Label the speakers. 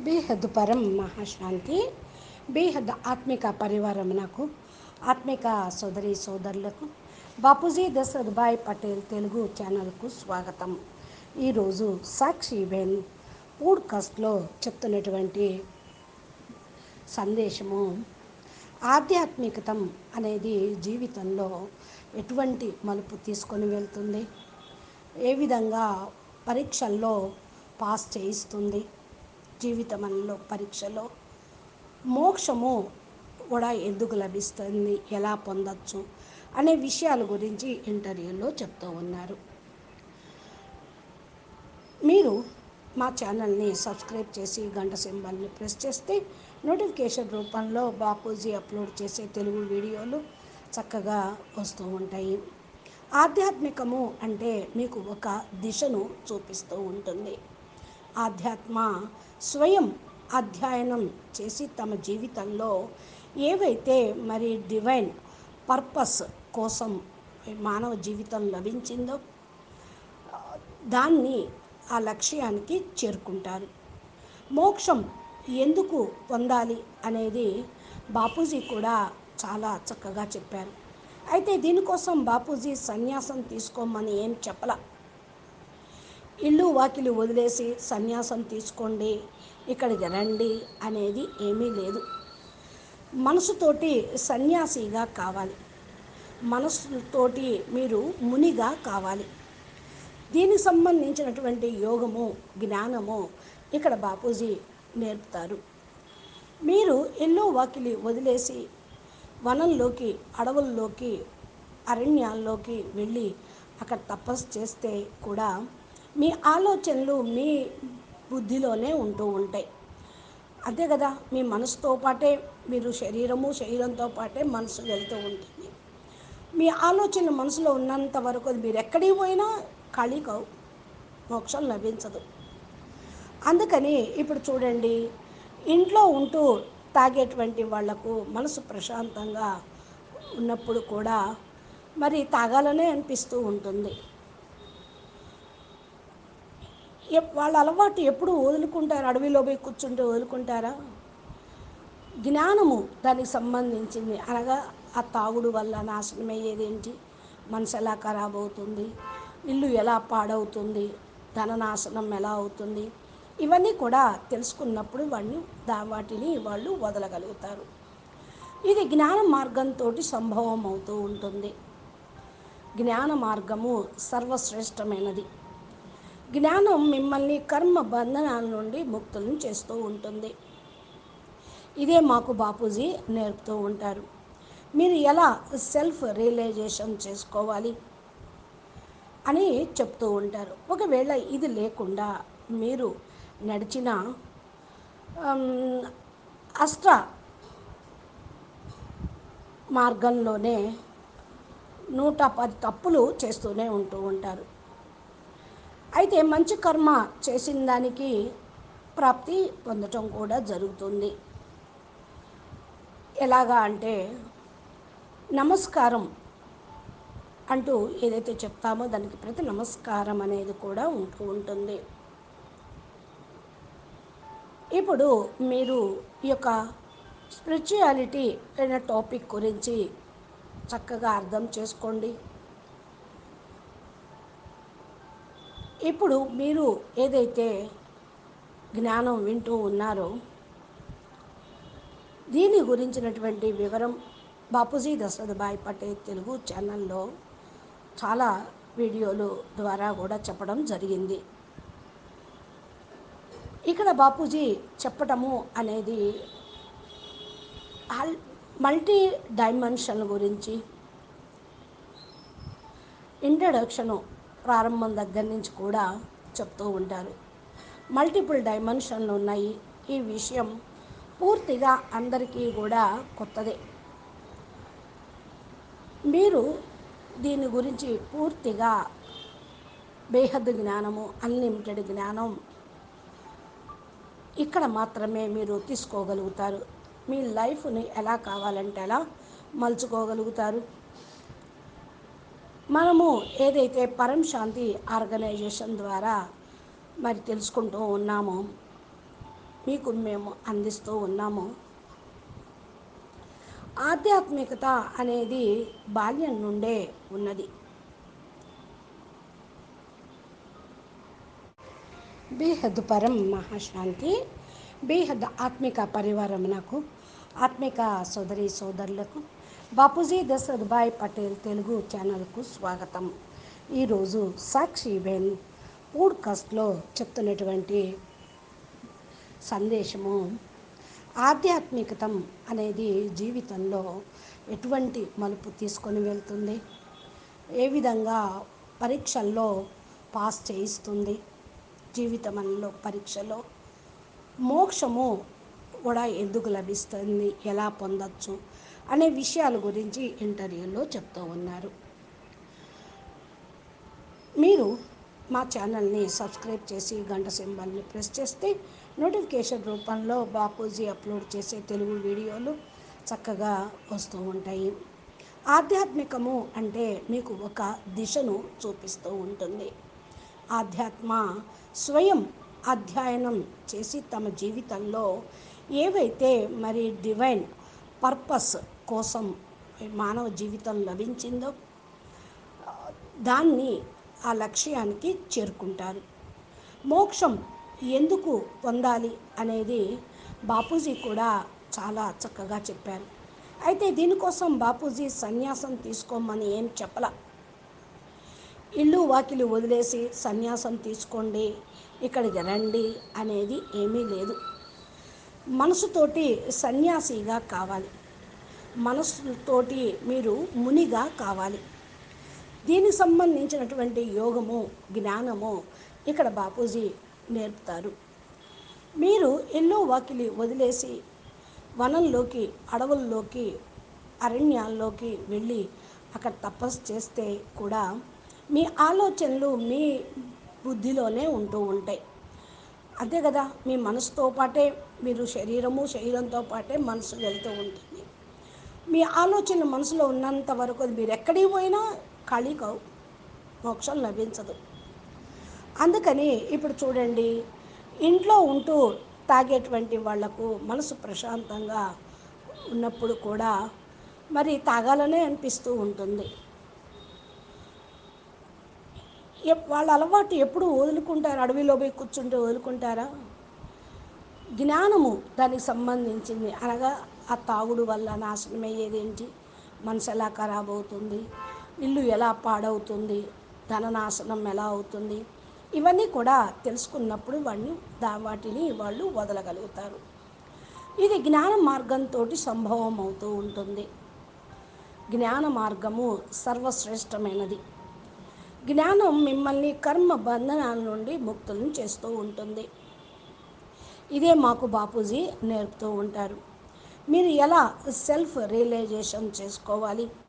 Speaker 1: బీహద్ పరం మహాశాంతి బీహద్ ఆత్మిక పరివారమునకు ఆత్మిక సోదరి సోదరులకు బాపూజీ దశరథ్ భాయ్ పటేల్ తెలుగు ఛానల్కు స్వాగతం. ఈరోజు సాక్షి బెన్ పూడ్కాస్ట్లో చెప్తున్నటువంటి సందేశము ఆధ్యాత్మికతం అనేది జీవితంలో ఎటువంటి మలుపు తీసుకొని వెళ్తుంది? ఏ విధంగా పరీక్షల్లో పాస్ చేయిస్తుంది? జీవితంలో పరీక్షలో మోక్షము కూడా ఎందుకు లభిస్తుంది? ఎలా పొందొచ్చు? అనే విషయాల గురించి ఇంటర్వ్యూలో చెప్తూ ఉన్నారు. మీరు మా ఛానల్ని సబ్స్క్రైబ్ చేసి గంట సింబల్ని ప్రెస్ చేస్తే నోటిఫికేషన్ రూపంలో బాపూజీ అప్లోడ్ చేసే తెలుగు వీడియోలు చక్కగా వస్తూ ఉంటాయి. ఆధ్యాత్మికము అంటే మీకు ఒక దిశను చూపిస్తూ ఉంటుంది. ఆధ్యాత్మ స్వయం అధ్యయనం చేసి తమ జీవితంలో ఏవైతే మరి డివైన్ పర్పస్ కోసం మానవ జీవితం లభించిందో దాన్ని ఆ లక్ష్యానికి చేరుకుంటారు. మోక్షం ఎందుకు పొందాలి అనేది బాపూజీ కూడా చాలా చక్కగా చెప్పారు. అయితే దీనికోసం బాపూజీ సన్యాసం తీసుకోమని ఏం చెప్పలా? ఇల్లు వాకిలి వదిలేసి సన్యాసం తీసుకోండి ఇక్కడికి రండి అనేది ఏమీ లేదు. మనసుతోటి సన్యాసిగా కావాలి. మనసుతోటి మీరు మునిగా కావాలి. దీనికి సంబంధించినటువంటి యోగము జ్ఞానము ఇక్కడ బాపూజీ నేర్పుతారు. మీరు ఎల్లో వాకిలి వదిలేసి వనంలోకి అడవుల్లోకి అరణ్యాల్లోకి వెళ్ళి అక్కడ తపస్సు చేస్తే కూడా మీ ఆలోచనలు మీ బుద్ధిలోనే ఉంటూ ఉంటాయి. అంతే కదా మీ మనసుతో పాటే మీరు శరీరము శరీరంతో పాటే మనసు వెళ్తూ ఉంటుంది. మీ ఆలోచన మనసులో ఉన్నంత వరకు మీరు ఎక్కడికి పోయినా ఖాళీ కావు మోక్షం లభించదు. అందుకని ఇప్పుడు చూడండి ఇంట్లో ఉంటూ తాగేటువంటి వాళ్ళకు మనసు ప్రశాంతంగా ఉన్నప్పుడు కూడా మరి తాగాలనే అనిపిస్తూ ఉంటుంది. వాళ్ళ అలవాటు ఎప్పుడు వదులుకుంటారు? అడవిలో పోయి కూర్చుంటే వదులుకుంటారా? జ్ఞానము దానికి సంబంధించింది. అనగా ఆ తాగుడు వల్ల నాశనం అయ్యేదేంటి మనసు ఎలా ఖరాబ్ అవుతుంది? ఇల్లు ఎలా పాడవుతుంది? ధన నాశనం ఎలా అవుతుంది? ఇవన్నీ కూడా తెలుసుకున్నప్పుడు వాడిని దా వాటిని వాళ్ళు వదలగలుగుతారు. ఇది జ్ఞాన మార్గంతో సంభవం అవుతూ ఉంటుంది. జ్ఞాన మార్గము సర్వశ్రేష్టమైనది. జ్ఞానం మిమ్మల్ని కర్మ బంధనాల నుండి ముక్తులను చేస్తూ ఉంటుంది. ఇదే మాకు బాపూజీ నేర్పుతూ ఉంటారు. మీరు ఎలా సెల్ఫ్ రియలైజేషన్ చేసుకోవాలి అని చెప్తూ ఉంటారు. ఒకవేళ ఇది లేకుండా మీరు నడిచిన అష్ట మార్గంలోనే నూట పది తప్పులు చేస్తూనే ఉంటూ ఉంటారు. అయితే మంచి కర్మ చేసిన దానికి ప్రాప్తి పొందటం కూడా జరుగుతుంది. ఎలాగా అంటే నమస్కారం అంటూ ఏదైతే చెప్తామో దానికి ప్రతి నమస్కారం అనేది కూడా ఉంటూ ఉంటుంది. ఇప్పుడు మీరు ఈ యొక్క స్పిరిచువాలిటీ అనే టాపిక్ గురించి చక్కగా అర్థం చేసుకోండి. ఇప్పుడు మీరు ఏదైతే జ్ఞానం వింటూ ఉన్నారో దీని గురించినటువంటి వివరం బాపూజీ దశరథ్ భాయ్ పటేల్ తెలుగు ఛానల్లో చాలా వీడియోలు ద్వారా కూడా చెప్పడం జరిగింది. ఇక్కడ బాపూజీ చెప్పటము అనేది మల్టీ డైమెన్షన్ గురించి ఇంట్రడక్షను ప్రారంభం దగ్గర నుంచి కూడా చెప్తూ ఉంటారు. మల్టిపుల్ డైమెన్షన్లు ఉన్నాయి. ఈ విషయం పూర్తిగా అందరికీ కూడా కొత్తదే. మీరు దీని గురించి పూర్తిగా బేహద్ జ్ఞానము అన్లిమిటెడ్ జ్ఞానం ఇక్కడ మాత్రమే మీరు తీసుకోగలుగుతారు. మీ లైఫ్ని ఎలా కావాలంటే అలా మలుచుకోగలుగుతారు. మనము ఏదైతే పరం శాంతి ఆర్గనైజేషన్ ద్వారా మరి తెలుసుకుంటూ ఉన్నామో మీకు మేము అందిస్తూ ఉన్నాము ఆధ్యాత్మికత అనేది బాల్యం నుండే ఉన్నది. బీహద్ పరం మహాశాంతి బీహద్ ఆత్మిక పరివారమునకు ఆత్మిక సోదరి సోదరులకు బాపూజీ దశరథ్ పటేల్ తెలుగు ఛానల్కు స్వాగతం. ఈరోజు సాక్షి బెన్ పూడ్కాస్ట్లో చెప్తున్నటువంటి సందేశము ఆధ్యాత్మికతం అనేది జీవితంలో ఎటువంటి మలుపు తీసుకొని వెళ్తుంది? ఏ విధంగా పరీక్షల్లో పాస్ చేయిస్తుంది? జీవితంలో పరీక్షలో మోక్షము కూడా ఎందుకు లభిస్తుంది? ఎలా పొందొచ్చు? అనే విషయాల గురించి ఇంటర్వ్యూలో చెప్తూ ఉన్నారు. మీరు మా ఛానల్ని సబ్స్క్రైబ్ చేసి గంట సింబల్ని ప్రెస్ చేస్తే నోటిఫికేషన్ రూపంలో బాపూజీ అప్లోడ్ చేసే తెలుగు వీడియోలు చక్కగా వస్తూ ఉంటాయి. ఆధ్యాత్మికము అంటే మీకు ఒక దిశను చూపిస్తూ ఉంటుంది. ఆధ్యాత్మ స్వయం అధ్యయనం చేసి తమ జీవితంలో ఏవైతే మరి డివైన్ పర్పస్ కోసం మానవ జీవితం లభించిందో దాన్ని ఆ లక్ష్యానికి చేరుకుంటారు. మోక్షం ఎందుకు పొందాలి అనేది బాపూజీ కూడా చాలా చక్కగా చెప్పారు. అయితే దీనికోసం బాపూజీ సన్యాసం తీసుకోమని ఏం చెప్పల? ఇల్లు వాకిలు వదిలేసి సన్యాసం తీసుకోండి ఇక్కడికి రండి అనేది ఏమీ లేదు. మనసుతోటి సన్యాసిగా కావాలి. మనసుతోటి మీరు మునిగా కావాలి. దీనికి సంబంధించినటువంటి యోగము జ్ఞానము ఇక్కడ బాపూజీ నేర్పుతారు. మీరు ఎన్నో వాకిలి వదిలేసి వనంలోకి అడవుల్లోకి అరణ్యాల్లోకి వెళ్ళి అక్కడ తపస్సు చేస్తే కూడా మీ ఆలోచనలు మీ బుద్ధిలోనే ఉంటూ ఉంటాయి. అంతే కదా మీ మనసుతో పాటే మీరు శరీరము శరీరంతో పాటే మనసు వెళ్తూ ఉంటుంది. మీ ఆలోచన మనసులో ఉన్నంత వరకు మీరు ఎక్కడికి పోయినా ఖాళీ కావు మోక్షం లభించదు. అందుకని ఇప్పుడు చూడండి ఇంట్లో ఉంటూ తాగేటువంటి వాళ్ళకు మనసు ప్రశాంతంగా ఉన్నప్పుడు కూడా మరి తాగాలనే అనిపిస్తూ ఉంటుంది. వాళ్ళ అలవాటు ఎప్పుడు వదులుకుంటారు? అడవిలో పోయి కూర్చుంటే వదులుకుంటారా? జ్ఞానము దానికి సంబంధించింది. అనగా ఆ తాగుడు వల్ల నాశనం అయ్యేది ఏంటి? మనసు ఎలా ఖరాబ్ అవుతుంది? ఇల్లు ఎలా పాడవుతుంది? ధన నాశనం ఎలా అవుతుంది? ఇవన్నీ కూడా తెలుసుకున్నప్పుడు వాడిని దా వాటిని వాళ్ళు వదలగలుగుతారు. ఇది జ్ఞాన మార్గంతో సంభవం అవుతూ ఉంటుంది. జ్ఞాన మార్గము సర్వశ్రేష్టమైనది. జ్ఞానం మిమ్మల్ని కర్మ బంధనాల నుండి ముక్తులను చేస్తూ ఉంటుంది. ఇదే మాకు బాపూజీ నేర్పుతూ ఉంటారు. మీరు ఎలా సెల్ఫ్ రియలైజేషన్ చేసుకోవాలి?